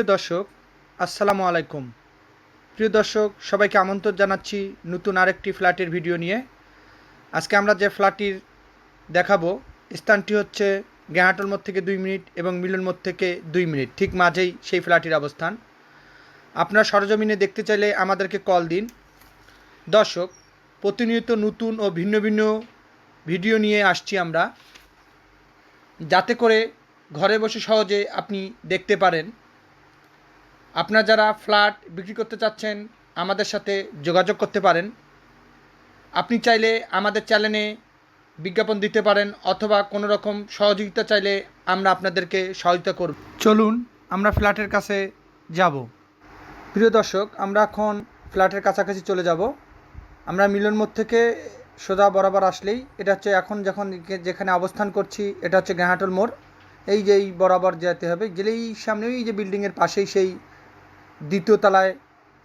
প্রিয় দর্শক, আসসালামু আলাইকুম। প্রিয় দর্শক, সবাইকে আমন্ত্রণ জানাচ্ছি নতুন আরেকটি ফ্ল্যাটের ভিডিও নিয়ে। আজকে আমরা যে ফ্ল্যাটটির দেখাবো, স্থানটি হচ্ছে জ্ঞাহাটল মোড় থেকে দুই মিনিট এবং মিলন মোড় থেকে দুই মিনিট, ঠিক মাঝেই সেই ফ্ল্যাটটির অবস্থান। আপনার সরজমিনে দেখতে চাইলে আমাদেরকে কল দিন। দর্শক, প্রতিনিয়ত নতুন ও ভিন্ন ভিন্ন ভিডিও নিয়ে আসছি আমরা। যাতে করে ঘরে বসে সহজে আপনি দেখতে পারেন। আপনার যারা ফ্ল্যাট বিক্রি করতে চাচ্ছেন, আমাদের সাথে যোগাযোগ করতে পারেন। আপনি চাইলে আমাদের চ্যানেলে বিজ্ঞাপন দিতে পারেন, অথবা কোনো রকম সহযোগিতা চাইলে আমরা আপনাদেরকে সহায়তা করব। চলুন, আমরা ফ্ল্যাটের কাছে যাব। প্রিয় দর্শক, আমরা এখন ফ্ল্যাটের কাছাকাছি চলে যাব। আমরা মিলন মোড় থেকে সোজা বরাবর আসলেই এটা হচ্ছে এখন যখন যেখানে অবস্থান করছি, এটা হচ্ছে গ্যাহাটল মোড়। এই যে এই বরাবর যেতে হবে, গেলেই সামনে এই যে বিল্ডিংয়ের পাশেই সেই দ্বিতীয় তলায়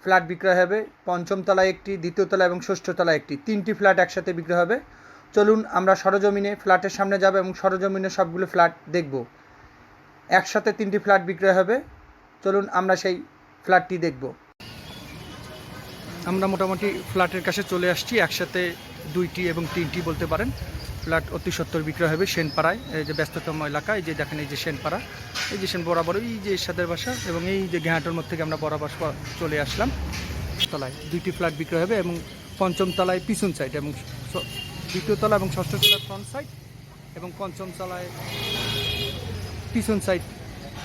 ফ্ল্যাট বিক্রয় হবে, পঞ্চম তলায় একটি, দ্বিতীয় তলায় এবং ষষ্ঠ তলায় একটি। তিনটি ফ্ল্যাট একসাথে বিক্রয় হবে। চলুন আমরা সরজমিনে ফ্ল্যাটের সামনে যাব এবং সরজমিনে সবগুলো ফ্ল্যাট দেখব। একসাথে তিনটি ফ্ল্যাট বিক্রয় হবে। চলুন আমরা সেই ফ্ল্যাটটি দেখব। আমরা মোটামুটি ফ্ল্যাটের কাছে চলে আসছি। একসাথে দুইটি এবং তিনটি বলতে পারেন। ফ্ল্যাট অতি সত্তর বিক্রয় হবে সেনপাড়ায়, এই যে ব্যস্ততম এলাকা, এই যে দেখেন এই যে সেনপাড়া। এই যে বরাবর, এই যে সাদের বাসা এবং এই যে ঘাটের মধ্যে থেকে আমরা বরাবর চলে আসলাম। তলায় দুইটি ফ্ল্যাট বিক্রয় হবে এবং পঞ্চম তলায় পিছন সাইড এবং দ্বিতীয় তলা এবং ষষ্ঠ তলায় ফ্রন্ট সাইড এবং পঞ্চম তলায় পিছন সাইড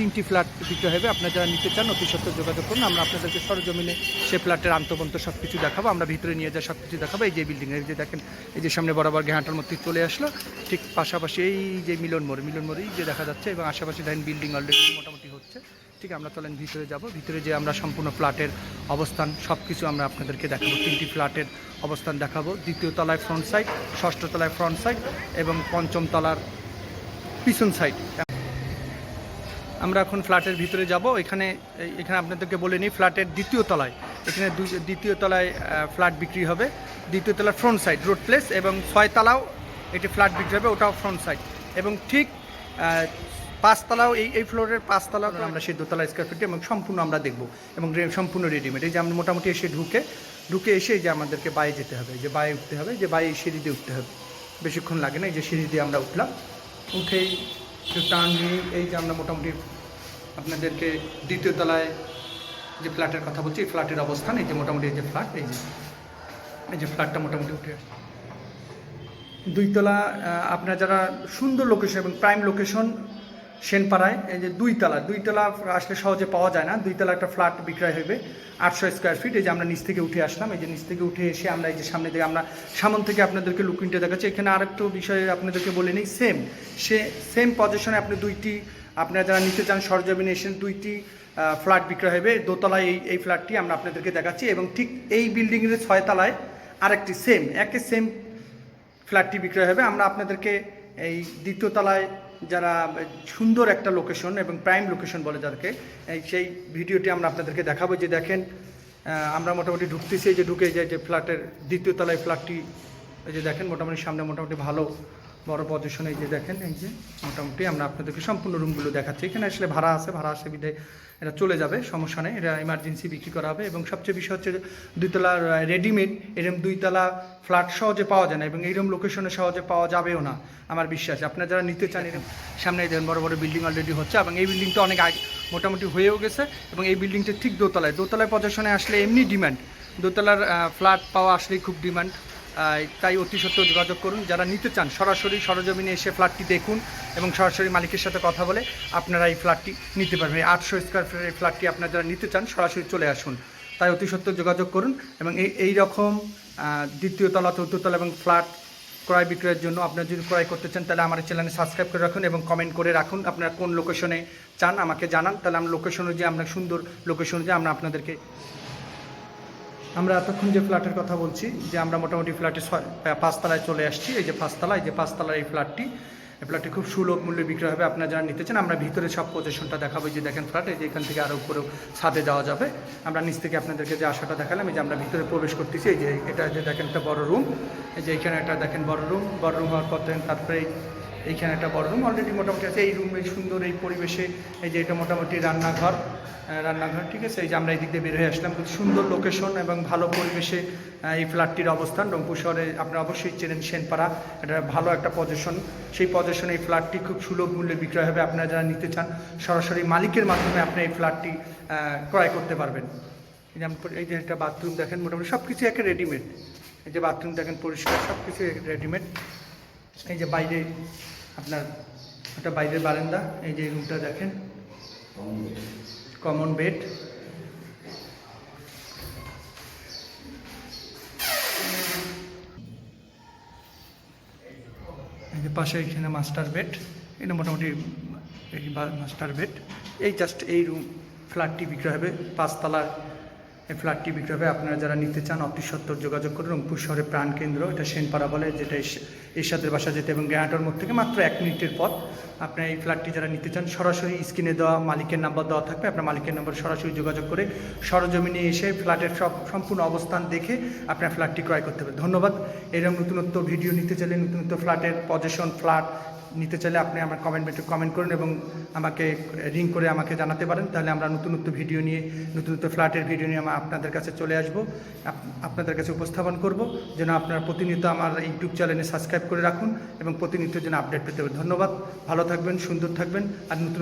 তিনটি ফ্ল্যাট বিক্রয় হবে। আপনারা যারা নিতে চান, অতি সত্ত্বর যোগাযোগ করুন। আমরা আপনাদেরকে সরজমিনে সে ফ্ল্যাটের আন্তবন্ত সব কিছু দেখাবো। আমরা ভিতরে নিয়ে যা সব কিছু দেখাবো। এই যে বিল্ডিং এই যে দেখেন, এই যে সামনে বরাবর ঘাটার মধ্যে চলে আসলো। ঠিক পাশাপাশি এই যে মিলন মোড়, মিলন মোড়েই যে দেখা যাচ্ছে এবং আশেপাশে দেখেন বিল্ডিং অলরেডি মোটামুটি হচ্ছে। ঠিক আমরা চলেন ভিতরে যাব। ভিতরে যে আমরা সম্পূর্ণ ফ্ল্যাটের অবস্থান সব কিছু আমরা আপনাদেরকে দেখাবো। তিনটি ফ্ল্যাটের অবস্থান দেখাবো। দ্বিতীয় তলায় ফ্রন্ট সাইড ষষ্ঠ তলায় ফ্রন্ট সাইড এবং পঞ্চম তলার পিছন সাইড আমরা এখন ফ্ল্যাটের ভিতরে যাব। এখানে এখানে আপনাদেরকে বলে নিই, ফ্ল্যাটের দ্বিতীয় তলায়। এখানে দ্বিতীয় তলায় ফ্ল্যাট বিক্রি হবে। দ্বিতীয় তলার ফ্রন্ট সাইড, রোড প্লেস এবং ছয়তলাও এটি ফ্ল্যাট বিক্রি হবে, ওটাও ফ্রন্ট সাইড। এবং ঠিক পাঁচতলাও এই এই ফ্লোরের পাঁচতলাও আমরা সেই দোতলা স্কোয়ার ফিট এবং সম্পূর্ণ আমরা দেখব এবং সম্পূর্ণ রেডিমেড এই যে আমরা মোটামুটি এসে ঢুকে ঢুকে এসে যে আমাদেরকে বাইরে যেতে হবে, যে বায়ে উঠতে হবে, যে বায়ে সিঁড়ি দিয়ে উঠতে হবে। বেশিক্ষণ লাগে না, এই যে সিঁড়ি দিয়ে আমরা উঠলাম। উঠেই টান নিয়ে এই যে আমরা মোটামুটি আপনাদেরকে দ্বিতীয় তলায় যে ফ্ল্যাটের কথা বলছি, এই ফ্ল্যাটের অবস্থান, এই যে মোটামুটি এই যে ফ্ল্যাট, এই যে এই যে ফ্ল্যাটটা মোটামুটি উঠে আসছে। দুইতলা আপনার যারা সুন্দর লোকেশন এবং প্রাইম লোকেশন সেনপাড়ায়, এই যে দুইতলা দুইতলা আসলে সহজে পাওয়া যায় না, দুইতলা একটা ফ্ল্যাট বিক্রয় হবে আটশো স্কোয়ার ফিট এই যে আমরা নিচ থেকে উঠে আসলাম, এই যে নিচ থেকে উঠে এসে আমরা এই যে সামনে থেকে আমরা সামন থেকে আপনাদেরকে লুকিংটা দেখাচ্ছি। এখানে আরেকটু বিষয়ে আপনাদেরকে বলে নিই সেম সে সেম পজিশনে আপনি দুইটি, আপনারা যারা নিতে চান সরজমিনে এসে দুইটি ফ্ল্যাট বিক্রয় হবে দোতলায় এই এই ফ্ল্যাটটি আমরা আপনাদেরকে দেখাচ্ছি এবং ঠিক এই বিল্ডিংয়ের ছয়তলায় আরেকটি সেম একে সেম ফ্ল্যাটটি বিক্রয় হবে আমরা আপনাদেরকে এই দ্বিতীয় তলায় যারা সুন্দর একটা লোকেশন এবং প্রাইম লোকেশন বলে যাদেরকে সেই ভিডিওটি আমরা আপনাদেরকে দেখাবো যে দেখেন আমরা মোটামুটি ঢুকতেছি যে ঢুকে যে যে ফ্ল্যাটের দ্বিতীয় তলায় ফ্ল্যাটটি যে দেখেন মোটামুটি সামনে মোটামুটি ভালো বড় পজিশনে এই যে দেখেন এই যে মোটামুটি আমরা আপনাদেরকে সম্পূর্ণ রুমগুলো দেখাচ্ছি। এখানে আসলে ভাড়া আছে ভাড়া আসে বিধে এটা চলে যাবে সমস্যা নেই এটা ইমার্জেন্সি বিক্রি করা হবে এবং সবচেয়ে বিষয় হচ্ছে দুইতলা রেডিমেড এরকম দুইতলা ফ্ল্যাট সহজে পাওয়া যায় না এবং এইরকম লোকেশনে সহজে পাওয়া যাবেও না আমার বিশ্বাস। আপনারা যারা নিতে চান এরকম সামনে দেখেন বড় বড় বিল্ডিং অলরেডি হচ্ছে এবং এই বিল্ডিংটা অনেক আগে মোটামুটি হয়েও গেছে এবং এই বিল্ডিংটা ঠিক দোতলায়। দোতলায় পজিশনে আসলে এমনি ডিমান্ড দোতলার ফ্ল্যাট পাওয়া আসলেই খুব ডিমান্ড আহ, তাই অতি সত্ত্বেও যোগাযোগ করুন। যারা নিতে চান, সরাসরি সরজমিনে এসে ফ্ল্যাটটি দেখুন এবং সরাসরি মালিকের সাথে কথা বলে আপনারা এই ফ্ল্যাটটি নিতে পারবেন। এই আটশো স্কোয়ার ফিটের এই ফ্ল্যাটটি আপনারা যারা নিতে চান, সরাসরি চলে আসুন। তাই অতি সত্ত্বেও যোগাযোগ করুন এবং এই এই রকম দ্বিতীয় তলা, চতুর্থ তলা এবং ফ্ল্যাট ক্রয় বিক্রয়ের জন্য আপনারা যদি ক্রয় করতে চান, তাহলে আমার চ্যানেলে সাবস্ক্রাইব করে রাখুন এবং কমেন্ট করে রাখুন আপনারা কোন লোকেশনে চান, আমাকে জানান। তাহলে আমরা লোকেশন অনুযায়ী, আমরা সুন্দর লোকেশন অনুযায়ী আমরা আপনাদেরকে আমরা এতক্ষণ যে ফ্ল্যাটের কথা বলছি, যে আমরা মোটামুটি ফ্ল্যাটে পাঁচতলায় চলে আসছি, এই যে পাঁচতলা এই যে পাঁচতলার এই ফ্ল্যাটটি এই ফ্ল্যাটটি খুব সুলভ মূল্যে বিক্রি হবে, আপনারা যারা নিতে চান, আমরা ভিতরে সব পজিশনটা দেখাবো যে দেখেন ফ্ল্যাট যে এখান থেকে আরও উপরেও ছাদে যাওয়া যাবে। আমরা নিচ থেকে আপনাদেরকে যে আশাটা দেখালাম, এই যে আমরা ভিতরে প্রবেশ করতেছি, এই যে এটা যে দেখেন একটা বড় রুম এই যে এখানে একটা দেখেন বড় রুম বড় রুম হওয়ার পর তারপরে এইখানে একটা বড় রুম অলরেডি মোটামুটি আছে। এই রুমে সুন্দর এই পরিবেশে, এই যে এটা মোটামুটি রান্নাঘর রান্নাঘর, ঠিক আছে? এই যে আমরা এই দিক দিয়ে বের হয়ে আসলাম। খুব সুন্দর লোকেশন এবং ভালো পরিবেশে এই ফ্ল্যাটটির অবস্থান। রংপুর শহরে আপনারা অবশ্যই চেনেন সেনপাড়া। এটা ভালো একটা পজিশন সেই পজিশনে এই ফ্ল্যাটটি খুব সুলভ মূল্যে বিক্রয় হবে। আপনারা যারা নিতে চান, সরাসরি মালিকের মাধ্যমে আপনি এই ফ্ল্যাটটি ক্রয় করতে পারবেন। এই যে একটা বাথরুম দেখেন, মোটামুটি সব কিছু একে রেডিমেড এই যে বাথরুম দেখেন, পরিষ্কার সব কিছু রেডিমেড এই যে বাইরে, আপনার একটা বাইরের বারান্দা, এই যে রুমটা দেখেন। কমন বেড এই যে পাশে এখানে মাস্টার বেড এটা মোটামুটি মাস্টার বেড এই জাস্ট এই রুম ফ্ল্যাটটি বিক্রয় হবে, পাঁচতলার এই ফ্ল্যাটটি বিক্রয় হবে আপনারা যারা নিতে চান অতি সত্তর যোগাযোগ করুন রংপুর শহরের প্রাণকেন্দ্র এটা সেনপাড়া বলে, যেটা এরশাদের বাসা যেতে এবং গ্যাঁটার মোড় থেকে মাত্র এক মিনিটের পথ। আপনার এই ফ্ল্যাটটি যারা নিতে চান, সরাসরি স্ক্রিনে দেওয়া মালিকের নাম্বার দেওয়া থাকবে, আপনার মালিকের নাম্বার সরাসরি যোগাযোগ করে সরজমিনে এসে ফ্ল্যাটের সব সম্পূর্ণ অবস্থান দেখে আপনার ফ্ল্যাটটি ক্রয় করতে হবে ধন্যবাদ। এরকম নতুনত্ব ভিডিও নিতে চাইলে নতুনত্ব ফ্ল্যাটের পজিশন ফ্ল্যাট নিতে চাইলে আপনি আমার কমেন্ট কমেন্ট করুন এবং আমাকে রিং করে আমাকে জানাতে পারেন। তাহলে আমরা নতুন নতুন ভিডিও নিয়ে, নতুন নতুন ফ্ল্যাটের ভিডিও নিয়ে আমরা আপনাদের কাছে চলে আসব আপনাদের কাছে উপস্থাপন করব। যেন আপনারা প্রতিনিয়ত আমার ইউটিউব চ্যানেলে সাবস্ক্রাইব করে রাখুন এবং প্রতিনিয়ত যেন আপডেট পেতে ধন্যবাদ, ভালো থাকবেন, সুন্দর থাকবেন, আর নতুন